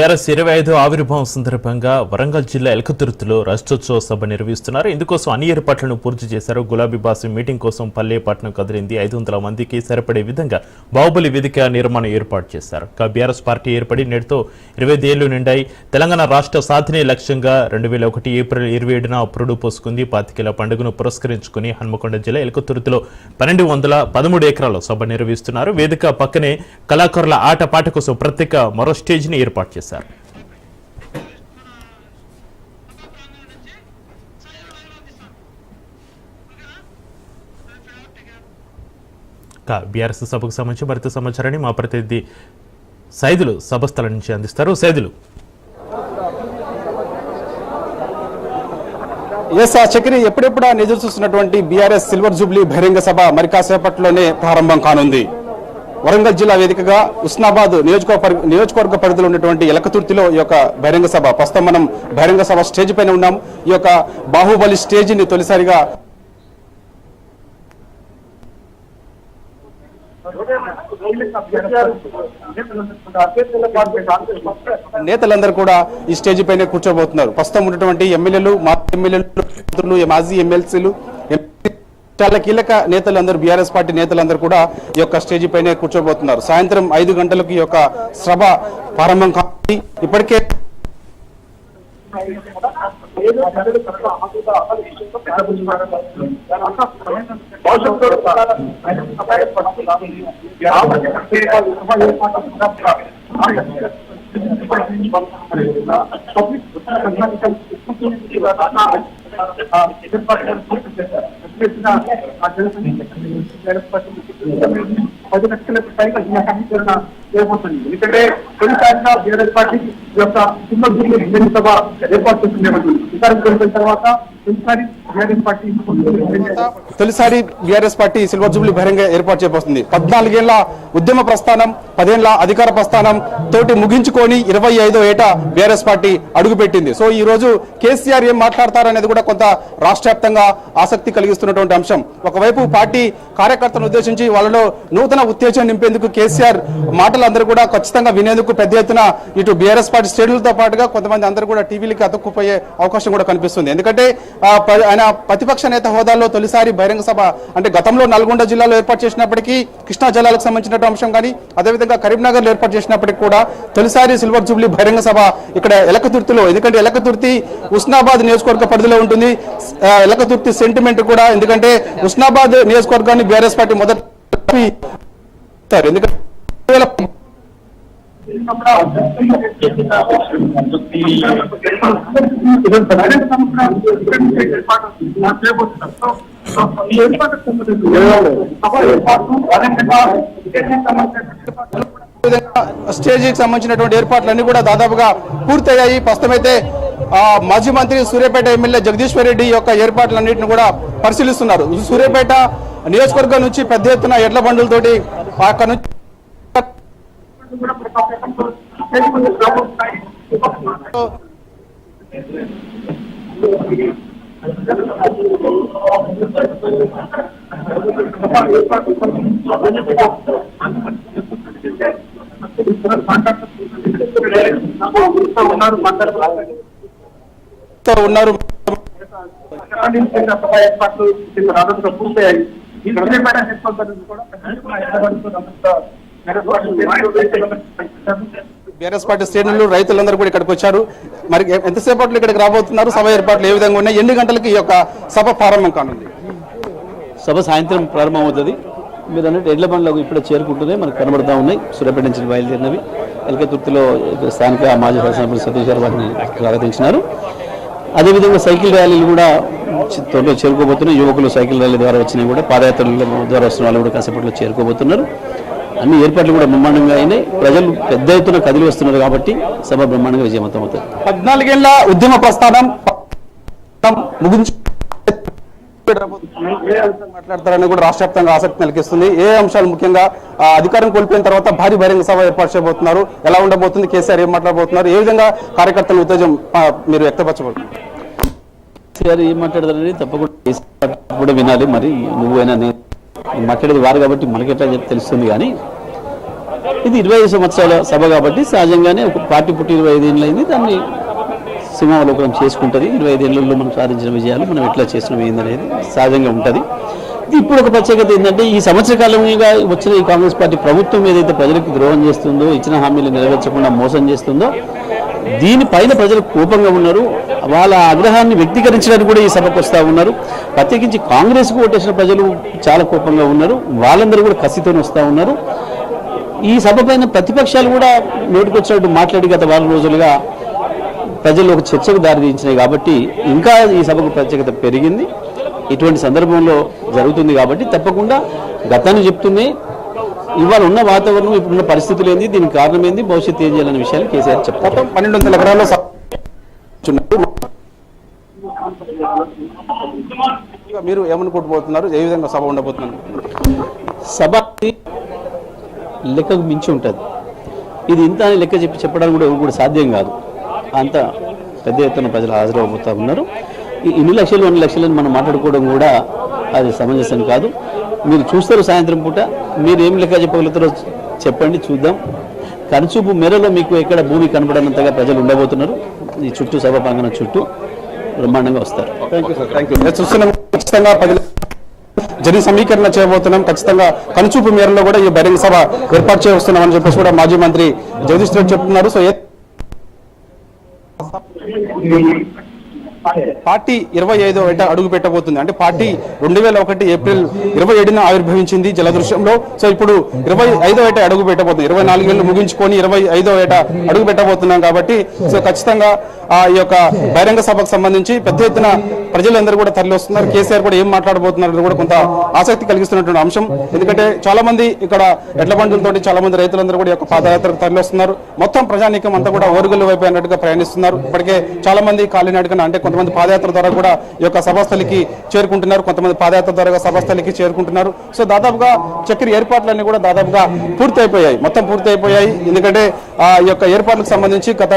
TRS ఇరవై ఐదు ఆవిర్భావం సందర్భంగా వరంగల్ జిల్లా ఎలకతుర్తిలో రాష్ట్రోత్సవ సభ నిర్వహిస్తున్నారు. ఇందుకోసం అన్ని ఏర్పాట్లను పూర్తి చేశారు. గులాబీ బాసు మీటింగ్ కోసం పల్లెపట్నం కదిలింది. ఐదు వందల మందికి సరిపడే విధంగా బాహుబలి వేదిక నిర్మాణం ఏర్పాటు చేశారు. ఇక బీఆర్ఎస్ పార్టీ ఏర్పడి నేటితో ఇరవై ఏళ్ళు నిండాయి. తెలంగాణ రాష్ట్ర సాధనే లక్ష్యంగా రెండు వేల ఒకటి ఏప్రిల్ ఇరవై ఏడున పురుడు పోసుకుంది. పాతికేల పండుగను పురస్కరించుకుని హన్మకొండ జిల్లా ఎలకతుర్తిలో పన్నెండు వందల పదమూడు ఎకరాల సభ నిర్వహిస్తున్నారు. వేదిక పక్కనే కళాకారుల ఆట పాట కోసం ప్రత్యేక మరో స్టేజ్ని ఏర్పాటు చేశారు. చేశారు. బీఆర్ఎస్ సభకు సంబంధించి మరింత సమాచారాన్ని మా ప్రతినిధి సైదులు సభ స్థలం నుంచి అందిస్తారు. సైదులు. ఎస్ ఆ చక్రి ఎప్పుడెప్పుడా నిజం చూస్తున్నటువంటి బీఆర్ఎస్ సిల్వర్ జూబ్లీ బహిరంగ సభ మరి కాసేపట్లోనే ప్రారంభం కానుంది. వరంగల్ జిల్లా వేదికగా ఉస్నాబాద్ నియోజకవర్గ నియోజకవర్గ పరిధిలో ఉన్నటువంటి ఎలకతుర్తిలో ఈ యొక్క బహిరంగ సభ. ప్రస్తుతం మనం బహిరంగ సభ స్టేజ్ పైన ఉన్నాం. ఈ యొక్క బాహుబలి స్టేజిని తొలిసారిగా నేతలందరూ కూడా ఈ స్టేజ్ పైన కూర్చోబోతున్నారు. ప్రస్తుతం ఉన్నటువంటి ఎమ్మెల్యేలు మాజీ ఎమ్మెల్యేలు మాజీ ఎమ్మెల్సీలు చాలా కీలక నేతలందరూ బీఆర్ఎస్ పార్టీ నేతలందరూ కూడా ఈ యొక్క స్టేజ్ పైన కూర్చోబోతున్నారు. సాయంత్రం ఐదు గంటలకు ఈ యొక్క సభ ప్రారంభం కాబట్టి ఇప్పటికే పది లక్షలకు పైగా ఈ సమీకరణ చేయబోతుంది ఎందుకంటే తొలిసారిగా బీఆర్ఎస్ పార్టీ యొక్క సింగల్ జిల్లా సభ ఏర్పాటు చేస్తుండేమంటుంది అధికారం కోల్పోయిన తర్వాత తొలిసారి బీఆర్ఎస్ పార్టీ తొలిసారి బీఆర్ఎస్ పార్టీ సిల్వర్ జూబ్లీ బహిరంగ ఏర్పాటు చేయబోతుంది. పద్నాలుగేళ్ళ ఉద్యమ ప్రస్థానం పదేళ్ళ అధికార ప్రస్థానం తోటి ముగించుకొని ఇరవై ఐదో ఏట బీఆర్ఎస్ పార్టీ అడుగుపెట్టింది. సో ఈ రోజు కేసీఆర్ ఏం మాట్లాడతారనేది కూడా కొంత రాష్ట్ర ఆసక్తి కలిగిస్తున్నటువంటి అంశం. ఒకవైపు పార్టీ కార్యకర్తలను ఉద్దేశించి వాళ్ళలో నూతన ఉత్తేజం నింపేందుకు కేసీఆర్ మాట మాటలందరూ కూడా ఖచ్చితంగా వినేందుకు పెద్ద ఎత్తున ఇటు బీఆర్ఎస్ పార్టీ శ్రేణులతో పాటుగా కొంతమంది అందరూ కూడా టీవీలకి అతుక్కుపోయే అవకాశం కూడా కనిపిస్తుంది. ఎందుకంటే ఆయన ప్రతిపక్ష నేత హోదాలో తొలిసారి బహిరంగ సభ అంటే గతంలో నల్గొండ జిల్లాలో ఏర్పాటు చేసినప్పటికీ కృష్ణా జిల్లాలకు సంబంధించిన అంశం కానీ అదేవిధంగా కరీంనగర్లో ఏర్పాటు చేసినప్పటికీ కూడా తొలిసారి సిల్వర్ జూబ్లీ బహిరంగ సభ ఇక్కడ ఎలకతుర్తిలో ఎందుకంటే ఎలకతుర్తి ఉస్నాబాద్ నియోజకవర్గ పరిధిలో ఉంటుంది. ఎలకతుర్తి సెంటిమెంట్ కూడా ఎందుకంటే ఉస్నాబాద్ నియోజకవర్గాన్ని బీఆర్ఎస్ పార్టీ మొదటి ఎందుకంటే స్టేజీకి సంబంధించినటువంటి ఏర్పాట్లన్నీ కూడా దాదాపుగా పూర్తయ్యాయి. ప్రస్తుతమైతే ఆ, మాజీ మంత్రి సూర్యాపేట ఎమ్మెల్యే జగదీశ్వర్ రెడ్డి యొక్క ఏర్పాట్లన్నింటిని కూడా పరిశీలిస్తున్నారు. సూర్యాపేట నియోజకవర్గం నుంచి పెద్ద ఎత్తున ఎడ్ల బండులతోటి అక్కడ నుంచి ఉన్నారు ఏర్పాట్లు రాదంతో పూర్తయ్యాయి ఈ కూడా బీఆర్ఎస్ పార్టీ శ్రేణులు రైతులందరూ కూడా ఇక్కడికి వచ్చారు. మరి ఎంతసేపట్లో ఇక్కడికి రాబోతున్నారు? సభ ఏర్పాట్లు ఏ విధంగా ఉన్నాయి? ఎన్ని గంటలకు ఈ యొక్క సభ ప్రారంభం కానుంది? సభ సాయంత్రం ప్రారంభమవుతుంది. మీరు అన్నట్టు ఎడ్ల బండ్లకు ఇప్పుడే చేరుకుంటూనే మనకు కనబడతా ఉన్నాయి. సూర్యాపేట నుంచి బయలుదేరినవి. ఎలకతుర్తిలో స్థానిక మాజీ శాసనసభ్యులు సతీష్ గారు వాటిని స్వాగతించినారు. అదేవిధంగా సైకిల్ ర్యాలీలు కూడా త్వరలో చేరుకోబోతున్నాయి. యువకులు సైకిల్ ర్యాలీ ద్వారా వచ్చినాయి కూడా పాదయాత్రల ద్వారా వస్తున్న వాళ్ళు కూడా కాసేపట్లో చేరుకోబోతున్నారు. అన్ని ఏర్పాట్లు కూడా బ్రహ్మాండంగా అయినాయి. ప్రజలు పెద్ద ఎత్తున కదిలి వస్తున్నారు కాబట్టి సభ బ్రహ్మాండంగా విజయవంతం అవుతుంది పద్నాలుగేళ్ళ ఉద్యమ ప్రస్థానం ముగించు మాట్లాడతారని కూడా రాష్ట్ర వ్యాప్తంగా ఆసక్తి కలిగిస్తుంది ఏ అంశాలు ముఖ్యంగా అధికారం కోల్పోయిన తర్వాత భారీ బహిరంగ సభ ఏర్పాటు చేయబోతున్నారు. ఎలా ఉండబోతుంది? కేసీఆర్ ఏం మాట్లాడబోతున్నారు? ఏ విధంగా కార్యకర్తల ఉత్తేజం మీరు వ్యక్తపరచబోతున్నారు? కేసీఆర్ ఏం మాట్లాడతారని తప్పకుండా కూడా వినాలి. మరి నువ్వైనా నేను మాట్లాడేది వారు కాబట్టి మనకెట్లా చెప్పి తెలుస్తుంది కానీ ఇది ఇరవై ఐదు సంవత్సరాల సభ కాబట్టి సహజంగానే ఒక పార్టీ పుట్టి ఇరవై ఐదు ఏళ్ళు అయింది. దాన్ని సింహావలోకనం చేసుకుంటుంది. ఇరవై ఐదేళ్ళలో మనం సాధించిన విజయాలు మనం ఎట్లా చేసినాం ఏందనేది సహజంగా ఉంటుంది. ఇప్పుడు ఒక ప్రత్యేకత ఏంటంటే ఈ సంవత్సర కాలంగా వచ్చిన ఈ కాంగ్రెస్ పార్టీ ప్రభుత్వం ఏదైతే ప్రజలకు ద్రోహం చేస్తుందో ఇచ్చిన హామీలు నెరవేర్చకుండా మోసం చేస్తుందో దీనిపైన ప్రజలు కోపంగా ఉన్నారు. వాళ్ళ ఆగ్రహాన్ని వ్యక్తీకరించడానికి కూడా ఈ సభకు వస్తూ ఉన్నారు. ప్రత్యేకించి కాంగ్రెస్కు ఓటేసిన ప్రజలు చాలా కోపంగా ఉన్నారు. వాళ్ళందరూ కూడా కసితోనే వస్తూ ఉన్నారు. ఈ సభ పైన ప్రతిపక్షాలు కూడా నోటికొచ్చినట్టు మాట్లాడి గత వారం రోజులుగా ప్రజలు ఒక చర్చకు దారితీయించినాయి కాబట్టి ఇంకా ఈ సభకు ప్రత్యేకత పెరిగింది. ఇటువంటి సందర్భంలో జరుగుతుంది కాబట్టి తప్పకుండా గతాన్ని చెప్తున్నాయి. ఇవాళ ఉన్న వాతావరణం ఇప్పుడున్న పరిస్థితులు ఏంది దీనికి కారణం ఏంది భవిష్యత్తు ఏం చేయాలనే విషయాలు కేసీఆర్ చెప్తారు పన్నెండు వందల ఎకరాల్లో. మీరు ఏమనుకుంటుపోతున్నారు ఏ విధంగా సభ ఉండబోతున్నారు సభ లెక్కకు మించి ఉంటుంది. ఇది ఇంత అని లెక్క చెప్పి చెప్పడానికి కూడా కూడా సాధ్యం కాదు. అంత పెద్ద ఎత్తున ప్రజలు హాజరవబోతా ఉన్నారు. ఈ ఇన్ని లక్షలు అన్ని లక్షలని మనం మాట్లాడుకోవడం కూడా అది సమంజసం కాదు. మీరు చూస్తారు సాయంత్రం పూట. మీరు ఏం లెక్క చెప్పగలుగుతారో చెప్పండి చూద్దాం. కనుచూపు మేరలో మీకు ఎక్కడ భూమి కనబడనంతగా ప్రజలు ఉండబోతున్నారు. ఈ చుట్టూ సభ ప్రాంగణం చుట్టూ బ్రహ్మాండంగా వస్తారు. థ్యాంక్ చూస్తున్నాం. ఖచ్చితంగా జన సమీకరణ చేయబోతున్నాం. ఖచ్చితంగా కనుచూపు మేరలో కూడా ఈ బహిరంగ సభ ఏర్పాటు చేస్తున్నామని చెప్పేసి కూడా మాజీ మంత్రి జగదీష్ రెడ్డి చెప్తున్నారు. సో ఏ- పార్టీ ఇరవై ఐదో ఏట అడుగు పెట్టబోతుంది. అంటే పార్టీ రెండు వేల ఒకటి ఏప్రిల్ ఇరవై ఏడున ఆవిర్భవించింది జలదృశ్యంలో. సో ఇప్పుడు ఇరవై ఐదో ఏట అడుగు పెట్టబోతుంది. ఇరవై నాలుగేళ్ళు ముగించుకొని ఇరవై ఐదో ఏట అడుగు పెట్టబోతున్నాం కాబట్టి సో ఖచ్చితంగా ఆ యొక్క బహిరంగ సభకు సంబంధించి పెద్ద ఎత్తున ప్రజలందరూ కూడా తరలి వస్తున్నారు కేసీఆర్ కూడా ఏం మాట్లాడబోతున్నారు కూడా కొంత ఆసక్తి కలిగిస్తున్నటువంటి అంశం. ఎందుకంటే చాలా మంది ఇక్కడ ఎడ్ల బండులతోటి చాలా మంది రైతులందరూ కూడా యొక్క పాదయాత్రకు తరలి వస్తున్నారు మొత్తం ప్రజానీకం అంతా కూడా ఓరుగుల వైపు అన్నట్టుగా ప్రయాణిస్తున్నారు. ఇప్పటికే చాలా మంది కాలినడకన అంటే కొంతమంది పాదయాత్ర ద్వారా కూడా ఈ యొక్క సభాస్థలికి చేరుకుంటున్నారు. కొంతమంది పాదయాత్ర ద్వారా సభాస్థలికి చేరుకుంటున్నారు. సో దాదాపుగా చక్కెర ఏర్పాట్లన్నీ కూడా దాదాపుగా పూర్తి అయిపోయాయి మొత్తం పూర్తి అయిపోయాయి ఎందుకంటే ఆ యొక్క ఏర్పాట్లకు సంబంధించి గత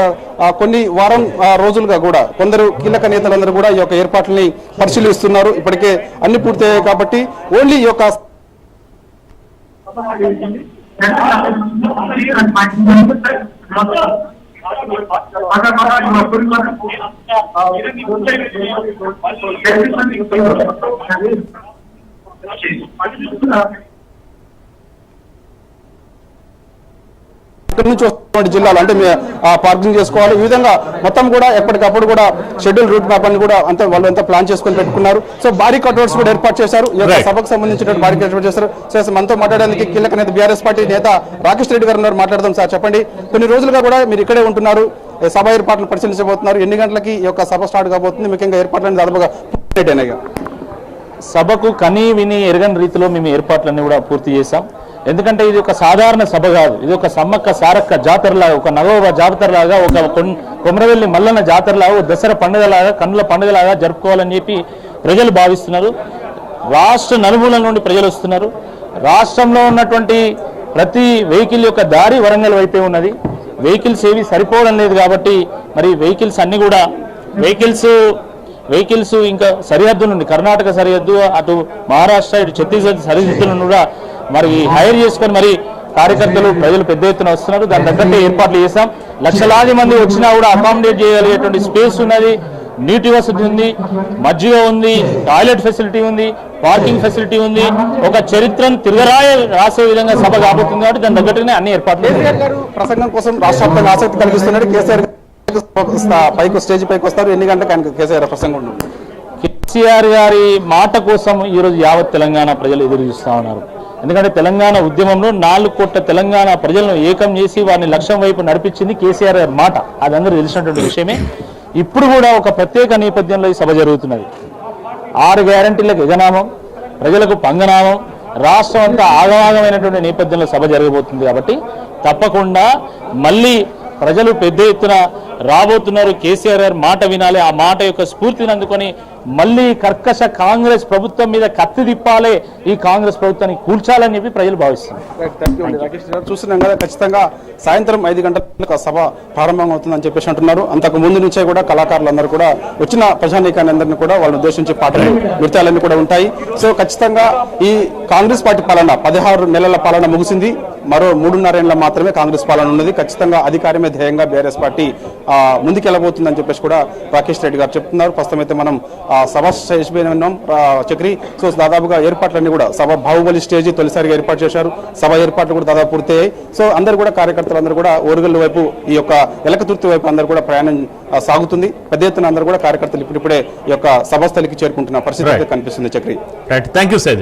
కొన్ని వారం ఆ, రోజులుగా కూడా కొందరు కీలక నేతలందరూ కూడా ఈ యొక్క వాటిని పరిశీలిస్తున్నారు. ఇప్పటికే అన్ని పూర్తయ్యాయి కాబట్టి ఓన్లీ ఈ యొక్క ఇక్కడ నుంచి వస్తున్నటువంటి జిల్లాలు? అంటే పార్కింగ్ చేసుకోవాలి. ఈ విధంగా మొత్తం కూడా ఎప్పటికప్పుడు కూడా షెడ్యూల్ రూట్ మ్యాప్ అని కూడా అంతా వాళ్ళు అంతా ప్లాన్ చేసుకొని పెట్టుకున్నారు. సో భారీ కట్అవుట్స్ కూడా ఏర్పాటు చేశారు. ఈ యొక్క Right. సభకు సంబంధించినటువంటి భారీ ఏర్పాటు చేశారు. సో మనతో మాట్లాడడానికి కీలక నేత బీఆర్ఎస్ పార్టీ నేత రాకేష్ రెడ్డి గారు ఉన్నారు. మాట్లాడదాం సార్ చెప్పండి. కొన్ని రోజులుగా కూడా మీరు ఇక్కడే ఉంటున్నారు. సభ ఏర్పాట్లు పరిశీలించబోతున్నారు. ఎన్ని గంటలకి ఈ యొక్క సభ స్టార్ట్ కాబోతుంది? ముఖ్యంగా ఏర్పాట్లను దాదాపుగా పూర్తి సభకు కనీ విని ఎరగని రీతిలో మేము ఏర్పాట్లన్నీ కూడా పూర్తి చేశాం. ఎందుకంటే ఇది ఒక సాధారణ సభ కాదు. ఇది ఒక సమ్మక్క సారక్క జాతరలాగా ఒక నగవ జాతరలాగా ఒక కొమరవెల్లి మల్లన్న జాతరలాగా ఒక దసరా పండుగలాగా కన్నుల పండుగలాగా జరుపుకోవాలని చెప్పి ప్రజలు భావిస్తున్నారు. రాష్ట్ర నలుమూలల నుండి ప్రజలు వస్తున్నారు. రాష్ట్రంలో ఉన్నటువంటి ప్రతి వెహికల్ యొక్క దారి వరంగల్ వైపే ఉన్నది. వెహికల్స్ ఏవి సరిపోవడం లేదు కాబట్టి మరి వెహికల్స్ అన్ని కూడా వెహికల్స్ వెహికల్స్ ఇంకా సరిహద్దు నుండి కర్ణాటక సరిహద్దు అటు మహారాష్ట్ర ఇటు ఛత్తీస్గఢ్ సరిహద్దులను కూడా మరి హైర్ చేసుకొని మరి కార్యకర్తలు ప్రజలు పెద్ద ఎత్తున వస్తున్నారు. దాని తగ్గట్టు ఏర్పాట్లు చేశాం. లక్షలాది మంది వచ్చినా కూడా అకామిడేట్ చేయగలిగేటువంటి స్పేస్ ఉన్నది. నీటి వసతి ఉంది మజ్జిగ ఉంది టాయిలెట్ ఫెసిలిటీ ఉంది పార్కింగ్ ఫెసిలిటీ ఉంది. ఒక చరిత్రను తిరగరాయ రాసే విధంగా సభ కాబోతుంది కాబట్టి దాని తగ్గట్టుగానే అన్ని ఏర్పాట్లు ప్రసంగం కోసం రాష్ట్ర ఆసక్తి కలిగిస్తున్నాడు. కేసీఆర్ పైకి స్టేజ్ పైకి వస్తారు. ఎన్ని గంటలకు ఆయన కేసీఆర్ ప్రసంగం కేసీఆర్ గారి మాట కోసం ఈరోజు యావత్ తెలంగాణ ప్రజలు ఎదురు చూస్తా ఉన్నారు. ఎందుకంటే తెలంగాణ ఉద్యమంలో నాలుగు కోట్ల తెలంగాణ ప్రజలను ఏకం చేసి వారిని లక్ష్యం వైపు నడిపించింది కేసీఆర్ గారి మాట. అది అందరూ తెలిసినటువంటి విషయమే. ఇప్పుడు కూడా ఒక ప్రత్యేక నేపథ్యంలో ఈ సభ జరుగుతున్నది. ఆరు గ్యారంటీలకు యజనామం ప్రజలకు పంగనామం రాష్ట్రం అంతా ఆగమాగమైనటువంటి నేపథ్యంలో సభ జరగబోతుంది కాబట్టి తప్పకుండా మళ్ళీ ప్రజలు పెద్ద ఎత్తున రాబోతున్నారు. కేసీఆర్ గారి మాట వినాలి. ఆ మాట యొక్క స్ఫూర్తిని అందుకొని మళ్ళీ కర్కశ కాంగ్రెస్ ప్రభుత్వం మీద కత్తి తిప్పాలి. ఈ కాంగ్రెస్ ప్రభుత్వాన్ని కూల్చాలని చెప్పి ప్రజలు భావిస్తున్నారు. చూస్తున్నాం కదా ఖచ్చితంగా సాయంత్రం ఐదు గంటలకు సభ ప్రారంభం అవుతుందని చెప్పేసి అంటున్నారు. అంతకు ముందు నుంచే కూడా కళాకారులందరూ కూడా వచ్చిన ప్రజానీకాన్ని అందరినీ కూడా వాళ్ళని ఉద్దేశించి పాటలు నృత్యాలన్నీ కూడా ఉంటాయి. సో ఖచ్చితంగా ఈ కాంగ్రెస్ పార్టీ పాలన పదహారు నెలల పాలన ముగిసింది. మరో మూడున్నరేళ్ళ మాత్రమే కాంగ్రెస్ పాలన ఉన్నది. ఖచ్చితంగా అధికారమే ధ్యేయంగా బీఆర్ఎస్ పార్టీ ముందుకెళ్ళబోతుందని చెప్పేసి కూడా రాకేష్ రెడ్డి గారు చెప్తున్నారు. ప్రస్తుతం అయితే మనం సభ చేసిపోయిన చక్రి సో దాదాపుగా ఏర్పాట్లన్నీ కూడా సభ బాహుబలి స్టేజ్ తొలిసారిగా ఏర్పాటు చేశారు. సభ ఏర్పాట్లు కూడా దాదాపు పూర్తయ్యాయి. సో అందరూ కూడా కార్యకర్తలు అందరూ కూడా ఓరుగల్లు వైపు ఈ యొక్క ఎలకతుర్తి వైపు అందరూ కూడా ప్రయాణం సాగుతుంది. పెద్ద ఎత్తున అందరూ కూడా కార్యకర్తలు ఇప్పుడిప్పుడే ఈ యొక్క సభస్థలికి చేరుకుంటున్న పరిస్థితి కనిపిస్తుంది చక్రి. Right thank you